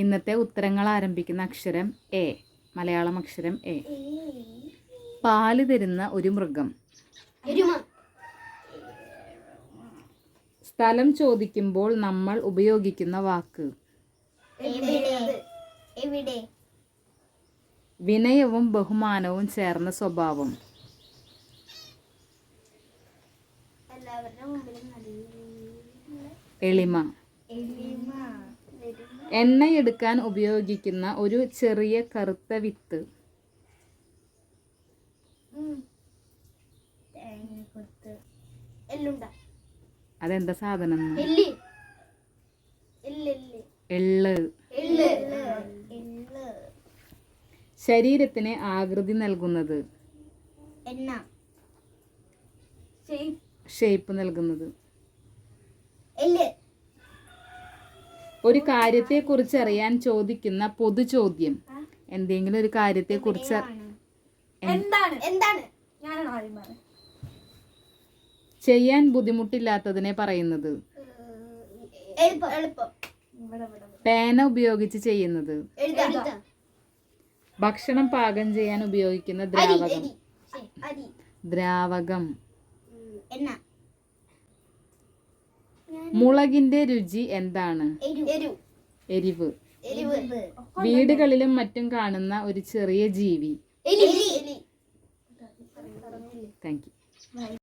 ഇന്നത്തെ ഉത്തരങ്ങൾ ആരംഭിക്കുന്ന അക്ഷരം എ മലയാളം അക്ഷരം എ. പാൽ തരുന്ന ഒരു മൃഗം. സ്ഥലം ചോദിക്കുമ്പോൾ നമ്മൾ ഉപയോഗിക്കുന്ന വാക്ക്. വിനയവും ബഹുമാനവും ചേർന്ന സ്വഭാവം. എളിമ. എണ്ണയെടുക്കാൻ ഉപയോഗിക്കുന്ന ഒരു ചെറിയ കറുത്ത വിത്ത്. തേങ്ങ കൊത്ത് എല്ലുണ്ട അതെന്താ സാധനം? എള്ള്. ശരീരത്തിന് ആകൃതി നൽകുന്നത്. എണ്ണ. ഷേപ്പ്. നൽകുന്നത്. എല്ല് ഒരു കാര്യത്തെ കുറിച്ച് അറിയാൻ ചോദിക്കുന്ന പൊതു ചോദ്യം എന്തെങ്കിലും ഒരു കാര്യത്തെക്കുറിച്ച് എന്താണ്? എന്താണ്? ഞാനാണ് ആദ്യം ചെയ്യാൻ ബുദ്ധിമുട്ടില്ലാത്തതിനെ പറയുന്നത്. എളുപ്പം എളുപ്പം. പേന ഉപയോഗിച്ച് ചെയ്യുന്നത്. ഭക്ഷണം പാകം ചെയ്യാൻ ഉപയോഗിക്കുന്ന ദ്രാവകം. ദ്രാവകം. മുളകിന്റെ രുചി എന്താണ്? എരു. എരിവ്. എരിവ്. വീടുകളിലും മറ്റും കാണുന്ന ഒരു ചെറിയ ജീവി. Thank you